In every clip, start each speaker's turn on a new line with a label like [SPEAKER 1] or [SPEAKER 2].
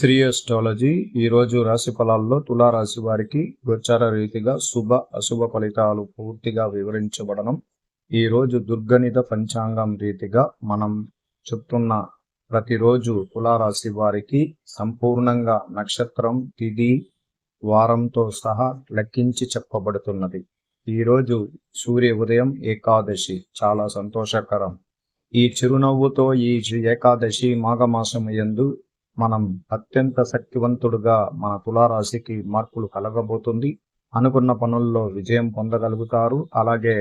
[SPEAKER 1] Shri astrology ఈరోజు రాశి ఫలాల్లో తులారాశి వారికి గోచార రీతిగా శుభ అశుభ ఫలితాలు పూర్తిగా వివరించబడడం. ఈరోజు దుర్గణిత పంచాంగం రీతిగా మనం చెప్తున్న ప్రతిరోజు తులారాశి వారికి సంపూర్ణంగా నక్షత్రం తిది వారంతో సహా లెక్కించి చెప్పబడుతున్నది. ఈరోజు సూర్య ఉదయం ఏకాదశి చాలా సంతోషకరం. ఈ చిరునవ్వుతో ఈ ఏకాదశి మాఘమాసం యందు మనం అత్యంత శక్తివంతుడుగా మన తులారాశికి మార్పులు కలగబోతుంది. అనుకున్న పనుల్లో విజయం పొందగలుగుతారు. అలాగే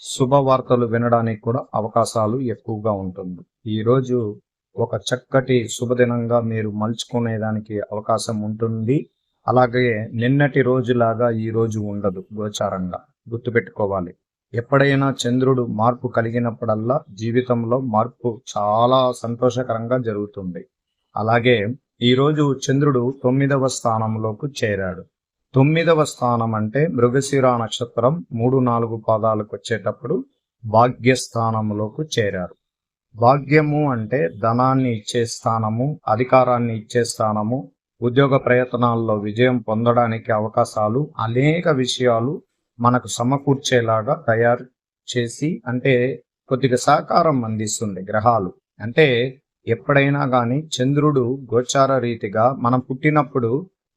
[SPEAKER 1] శుభవార్తలు వినడానికి కూడా అవకాశాలు ఎక్కువగా ఉంటుంది. ఈరోజు ఒక చక్కటి శుభదినంగా మీరు మలుచుకునేదానికి అవకాశం ఉంటుంది. అలాగే నిన్నటి రోజులాగా ఈ రోజు ఉండదు గోచారంగా. గుర్తుపెట్టుకోవాలి. ఎప్పుడైనా చంద్రుడు మార్పు కలిగినప్పుడల్లా జీవితంలో మార్పు చాలా సంతోషకరంగా జరుగుతుంది. అలాగే ఈరోజు చంద్రుడు తొమ్మిదవ స్థానంలోకి చేరాడు. తొమ్మిదవ స్థానం అంటే మృగశిర నక్షత్రం మూడు నాలుగు పాదాలకు వచ్చేటప్పుడు భాగ్యస్థానంలోకి చేరారు. భాగ్యము అంటే ధనాన్ని ఇచ్చే స్థానము అధికారాన్ని ఇచ్చే స్థానము ఉద్యోగ ప్రయత్నాల్లో విజయం పొందడానికి అవకాశాలు అనేక విషయాలు మనకు సమకూర్చేలాగా తయారు చేసి అంటే కొద్దిగా సహకారం అందిస్తుంది గ్రహాలు. అంటే ఎప్పుడైనా కానీ చంద్రుడు గోచార రీతిగా మనం పుట్టినప్పుడు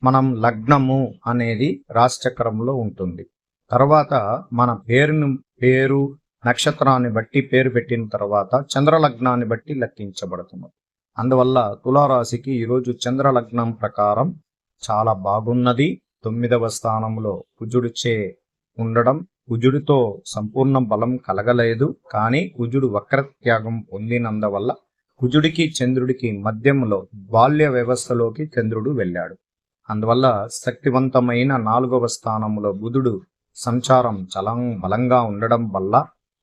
[SPEAKER 1] మనం లగ్నము అనేది రాశిచక్రంలో ఉంటుంది. తర్వాత మన పేరును పేరు నక్షత్రాన్ని బట్టి పేరు పెట్టిన తర్వాత చంద్ర లగ్నాన్ని బట్టి లెక్కించబడుతుంది. అందువల్ల తులారాశికి ఈరోజు చంద్ర లగ్నం ప్రకారం చాలా బాగున్నది. తొమ్మిదవ స్థానంలో కుజుడిచే ఉండడం కుజుడితో సంపూర్ణ బలం కలగలేదు. కానీ కుజుడు వక్రత్యాగం పొందినందువల్ల కుజుడికి చంద్రుడికి మధ్యంలో బాల్య వ్యవస్థలోకి చంద్రుడు వెళ్ళాడు. అందువల్ల శక్తివంతమైన నాలుగవ స్థానంలో బుధుడు సంచారం చలం బలంగా ఉండడం వల్ల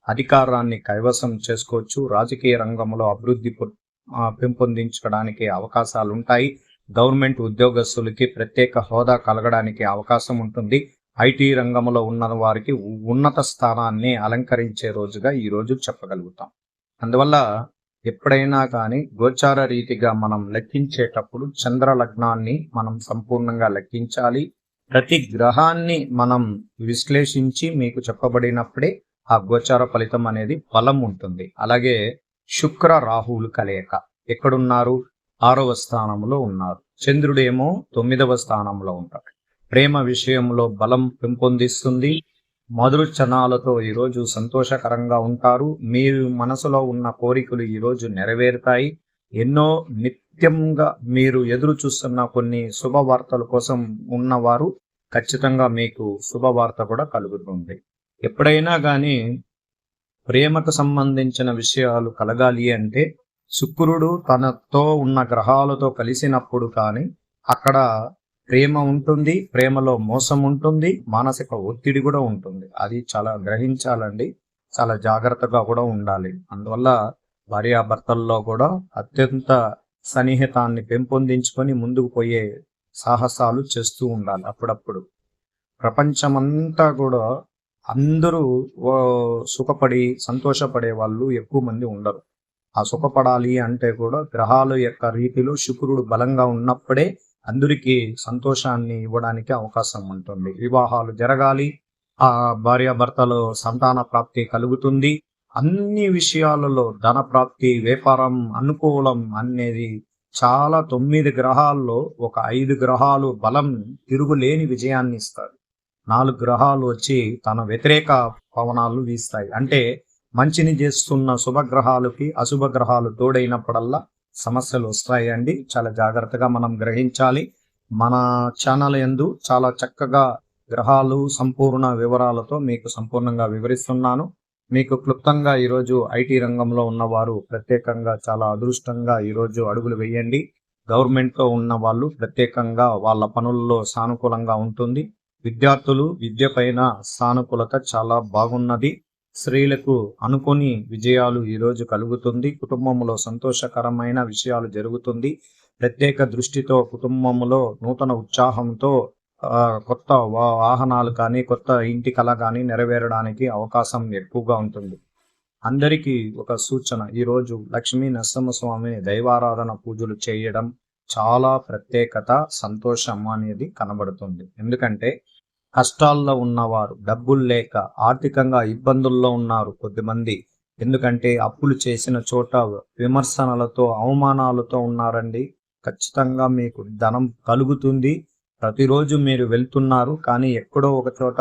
[SPEAKER 1] అధికారాన్ని కైవసం చేసుకోవచ్చు. రాజకీయ రంగంలో అభివృద్ధి పెంపొందించడానికి అవకాశాలు ఉంటాయి గవర్నమెంట్ ఉద్యోగస్తులకి ప్రత్యేక హోదా కలగడానికి అవకాశం ఉంటుంది. ఐటీ రంగంలో ఉన్న వారికి ఉన్నత స్థానాన్ని అలంకరించే రోజుగా ఈ రోజు చెప్పగలుగుతాం. అందువల్ల ఎప్పుడైనా కానీ గోచార రీతిగా మనం లెక్కించేటప్పుడు చంద్ర లగ్నాన్ని మనం సంపూర్ణంగా లెక్కించాలి. ప్రతి గ్రహాన్ని మనం విశ్లేషించి మీకు చెప్పబడినప్పుడే ఆ గోచార ఫలితం అనేది బలం ఉంటుంది. అలాగే శుక్ర రాహువులు కలయిక. ఎక్కడున్నారు? ఆరవ స్థానంలో ఉన్నారు. చంద్రుడేమో తొమ్మిదవ స్థానంలో ఉంటాడు. ప్రేమ విషయంలో బలం పెంపొందిస్తుంది. మధుర క్షణాలతో ఈరోజు సంతోషకరంగా ఉంటారు. మీరు మనసులో ఉన్న కోరికలు ఈరోజు నెరవేరుతాయి. ఎన్నో నిత్యంగా మీరు ఎదురు చూస్తున్న కొన్ని శుభవార్తల కోసం ఉన్నవారు ఖచ్చితంగా మీకు శుభవార్త కూడా కలుగుతుంది. ఎప్పుడైనా కానీ ప్రేమకు సంబంధించిన విషయాలు కలగాలి అంటే శుక్రుడు తనతో ఉన్న గ్రహాలతో కలిసినప్పుడు కానీ అక్కడ ప్రేమ ఉంటుంది ప్రేమలో మోసం ఉంటుంది మానసిక ఒత్తిడి కూడా ఉంటుంది. అది చాలా గ్రహించాలండి. చాలా జాగ్రత్తగా కూడా ఉండాలి. అందువల్ల భార్యాభర్తల్లో కూడా అత్యంత సన్నిహితాన్ని పెంపొందించుకొని ముందుకు పోయే సాహసాలు చేస్తూ ఉండాలి అప్పుడప్పుడు. ప్రపంచమంతా కూడా అందరూ ఓ సుఖపడి సంతోషపడే వాళ్ళు ఎక్కువ మంది ఉండరు. ఆ సుఖపడాలి అంటే కూడా గ్రహాల యొక్క రీతిలో శుక్రుడు బలంగా ఉన్నప్పుడే అందరికీ సంతోషాన్ని ఇవ్వడానికి అవకాశం ఉంటుంది. వివాహాలు జరగాలి. ఆ భార్యాభర్తలో సంతాన ప్రాప్తి కలుగుతుంది. అన్ని విషయాలలో ధన ప్రాప్తి వ్యాపారం అనుకూలం అనేది చాలా తొమ్మిది గ్రహాల్లో ఒక ఐదు గ్రహాలు బలం తిరుగులేని విజయాన్ని ఇస్తాడు నాలుగు గ్రహాలు వచ్చి తన వ్యతిరేక పవనాలు వీస్తాయి. అంటే మంచిని చేస్తున్న శుభగ్రహాలకి అశుభ గ్రహాలు తోడైనప్పుడల్లా సమస్యలు వస్తాయండి. చాలా జాగ్రత్తగా మనం గ్రహించాలి. మన ఛానల్ యందు చాలా చక్కగా గ్రహాలు సంపూర్ణ వివరాలతో మీకు సంపూర్ణంగా వివరిస్తున్నాను. మీకు క్లుప్తంగా ఈరోజు ఐటీ రంగంలో ఉన్నవారు ప్రత్యేకంగా చాలా అదృష్టంగా ఈరోజు అడుగులు వేయండి. గవర్నమెంట్లో ఉన్న వాళ్ళు ప్రత్యేకంగా వాళ్ళ పనుల్లో సానుకూలంగా ఉంటుంది. విద్యార్థులు విద్య పైన సానుకూలత చాలా బాగున్నది. స్త్రీలకు అనుకోని విజయాలు ఈరోజు కలుగుతుంది. కుటుంబంలో సంతోషకరమైన విషయాలు జరుగుతుంది. ప్రత్యేక దృష్టితో కుటుంబంలో నూతన ఉత్సాహంతో కొత్త వా- వాహనాలు కానీ కొత్త ఇంటి కళ కానీ నెరవేరడానికి అవకాశం ఎక్కువగా ఉంటుంది. అందరికీ ఒక సూచన. ఈరోజు లక్ష్మీ నరసింహస్వామిని దైవారాధన పూజలు చేయడం చాలా ప్రత్యేకత సంతోషం అనేది కనబడుతుంది. ఎందుకంటే కష్టాల్లో ఉన్నవారు డబ్బులు లేక ఆర్థికంగా ఇబ్బందుల్లో ఉన్నారు కొద్దిమంది. ఎందుకంటే అప్పులు చేసిన చోట విమర్శనలతో అవమానాలతో ఉన్నారండి. ఖచ్చితంగా మీకు ధనం కలుగుతుంది. ప్రతిరోజు మీరు వెళ్తున్నారు కానీ ఎక్కడో ఒక చోట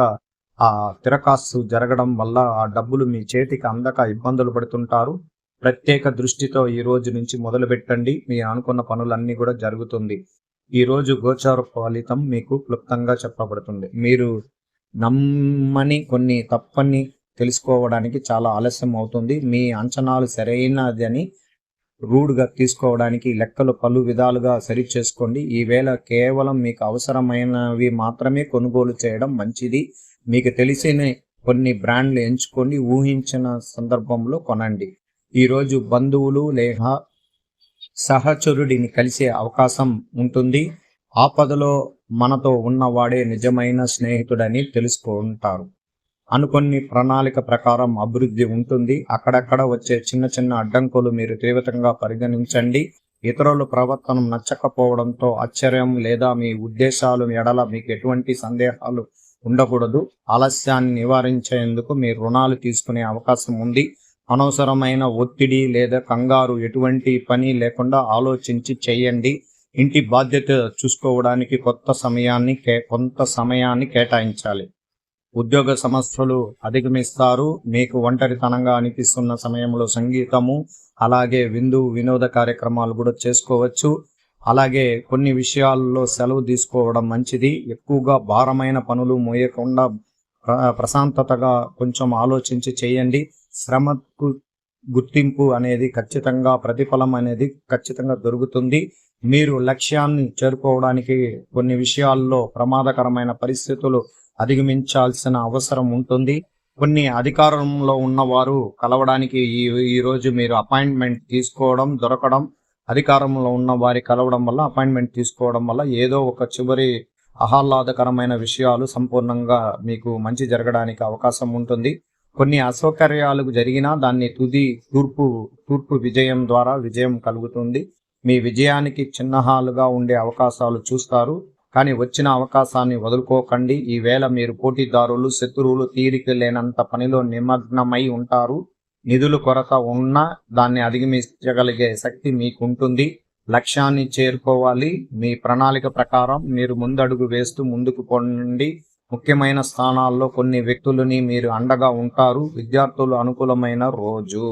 [SPEAKER 1] ఆ తిరకాసు జరగడం వల్ల ఆ డబ్బులు మీ చేతికి అందక ఇబ్బందులు పడుతుంటారు. ప్రత్యేక దృష్టితో ఈ రోజు నుంచి మొదలు పెట్టండి మీరు అనుకున్న పనులన్నీ కూడా జరుగుతుంది. ఈరోజు గోచార ఫలితం మీకు క్లుప్తంగా చెప్పబడుతుంది. మీరు నమ్మని కొన్ని తప్పని తెలుసుకోవడానికి చాలా ఆలస్యం అవుతుంది. మీ అంచనాలు సరైనదని రూడ్గా తీసుకోవడానికి లెక్కలు పలు విధాలుగా సరి చేసుకోండి ఈవేళ కేవలం మీకు అవసరమైనవి మాత్రమే కొనుగోలు చేయడం మంచిది. మీకు తెలిసిన కొన్ని బ్రాండ్లు ఎంచుకోండి ఊహించిన సందర్భంలో కొనండి. ఈరోజు బంధువులు లేదా సహచరుడిని కలిసే అవకాశం ఉంటుంది. ఆపదలో మనతో ఉన్నవాడే నిజమైన స్నేహితుడని తెలుసుకుంటారు. అనుకొన్ని ప్రణాళిక ప్రకారం అభివృద్ధి ఉంటుంది. అక్కడక్కడ వచ్చే చిన్న చిన్న అడ్డంకులు మీరు తీవ్రంగా పరిగణించండి. ఇతరుల ప్రవర్తన నచ్చకపోవడంతో ఆశ్చర్యం లేదా మీ ఉద్దేశాలు ఎడల మీకు ఎటువంటి సందేహాలు ఉండకూడదు. ఆలస్యాన్ని నివారించేందుకు మీరు రుణాలు తీసుకునే అవకాశం ఉంది. అనవసరమైన ఒత్తిడి లేదా కంగారు ఎటువంటి పని లేకుండా ఆలోచించి చేయండి. ఇంటి బాధ్యత చూసుకోవడానికి కొత్త సమయాన్ని కే కొంత సమయాన్ని కేటాయించాలి. ఉద్యోగ సమస్యలు అధిగమిస్తారు. మీకు ఒంటరితనంగా అనిపిస్తున్న సమయంలో సంగీతము అలాగే విందు వినోద కార్యక్రమాలు కూడా చేసుకోవచ్చు. అలాగే కొన్ని విషయాల్లో సెలవు తీసుకోవడం మంచిది. ఎక్కువగా భారమైన పనులు మోయకుండా ప్రశాంతతగా కొంచెం ఆలోచించి చేయండి. శ్రమకు గుర్తింపు అనేది ఖచ్చితంగా ప్రతిఫలం అనేది ఖచ్చితంగా దొరుకుతుంది. మీరు లక్ష్యాన్ని చేరుకోవడానికి కొన్ని విషయాల్లో ప్రమాదకరమైన పరిస్థితులు అధిగమించాల్సిన అవసరం ఉంటుంది. కొన్ని అధికారంలో ఉన్నవారు కలవడానికి ఈ ఈరోజు మీరు అపాయింట్మెంట్ తీసుకోవడం దొరకడం అధికారంలో ఉన్న వారి కలవడం వల్ల అపాయింట్మెంట్ తీసుకోవడం వల్ల ఏదో ఒక చివరి ఆహ్లాదకరమైన విషయాలు సంపూర్ణంగా మీకు మంచి జరగడానికి అవకాశం ఉంటుంది. కొన్ని అసౌకర్యాలు జరిగినా దాన్ని తుది తూర్పు తూర్పు విజయం ద్వారా విజయం కలుగుతుంది. మీ విజయానికి చిన్నహాలుగా ఉండే అవకాశాలు చూస్తారు. కానీ వచ్చిన అవకాశాన్ని వదులుకోకండి. ఈవేళ మీరు పోటీదారులు శత్రువులు తీరిక లేనంత పనిలో నిమగ్నమై ఉంటారు. నిధులు కొరత ఉన్నా దాన్ని అధిగమించగలిగే శక్తి మీకు ఉంటుంది లక్ష్యాన్ని చేరుకోవాలి. మీ ప్రణాళిక ప్రకారం మీరు ముందడుగు వేస్తూ ముందుకు పొండి. ముఖ్యమైన స్థానాల్లో కొన్ని వ్యక్తులని మీరు అండగా ఉంటారు. విద్యార్థులు అనుకూలమైన రోజు.